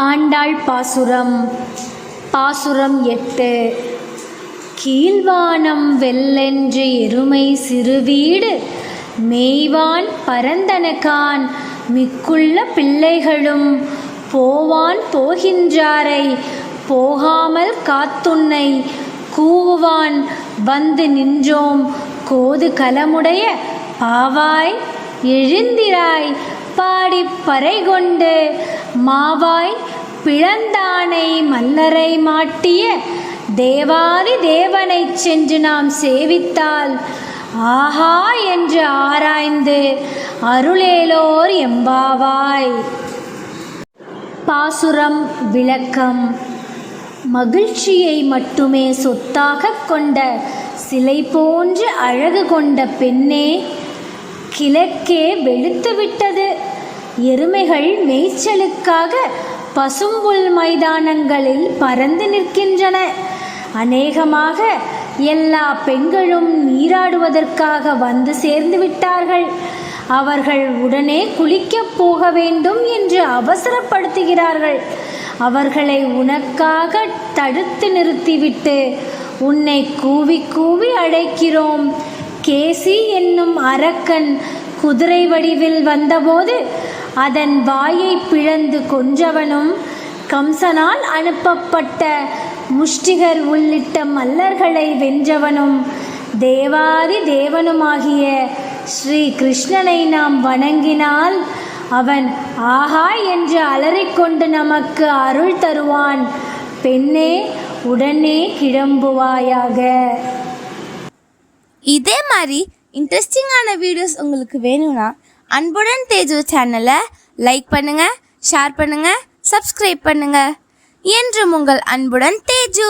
ஆண்டாள் பாசுரம். பாசுரம் எட்டு. கீழ்வானம் வெல்லென்று எருமை சிறுவீடு மேய்வான் பரந்தனகான். மிக்குள்ள பிள்ளைகளும் போவான் போகின்றாரை. போகாமல் காத்துன்னை கூவுவான். வந்து நின்றோம் கோது கலமுடைய பாவாய். எழுந்திராய் பாடிப் பறை கொண்டு மாவாய் பிளந்தானை மல்லரை மாட்டிய தேவாதி தேவனை சென்று நாம் சேவித்தால் ஆஹா என்று ஆராய்ந்து அருளேலோர் எம்பாவாய். பாசுரம் விளக்கம். மகிழ்ச்சியை மட்டுமே சொத்தாகக் கொண்ட சிலை போன்று அழகு கொண்ட பெண்ணே கிழக்கே வெளுத்துவிட்டது. எருமைகள் மேய்ச்சலுக்காக பசும்புல் மைதானங்களில் பறந்து நிற்கின்றன. அநேகமாக எல்லா பெண்களும் நீராடுவதற்காக வந்து சேர்ந்து விட்டார்கள். அவர்கள் உடனே குளிக்கப் போக வேண்டும் என்று அவசரப்படுத்துகிறார்கள். அவர்களை உனக்காக தடுத்து நிறுத்திவிட்டு உன்னை கூவி கூவி அழைக்கிறோம். கேசி என்னும் அரக்கன் குதிரை வடிவில் வந்தபோது அதன் வாயை பிளந்து கொன்றவனும் கம்சனால் அனுப்பப்பட்ட முஷ்டிகர் உள்ளிட்ட மல்லர்களை வென்றவனும் தேவாதி தேவனுமாகிய ஸ்ரீ கிருஷ்ணனை நாம் வணங்கினால் அவன் ஆஹா என்று அலறிக்கொண்டு நமக்கு அருள் தருவான். பெண்ணே உடனே கிளம்புவாயாக. இதே மாதிரி இன்ட்ரெஸ்டிங்கான வீடியோஸ் உங்களுக்கு வேணும்னா அன்புடன் தேஜு சேனலை லைக் பண்ணுங்க ஷேர் பண்ணுங்க சப்ஸ்கிரைப் பண்ணுங்க. என்றும் உங்கள் அன்புடன் தேஜு.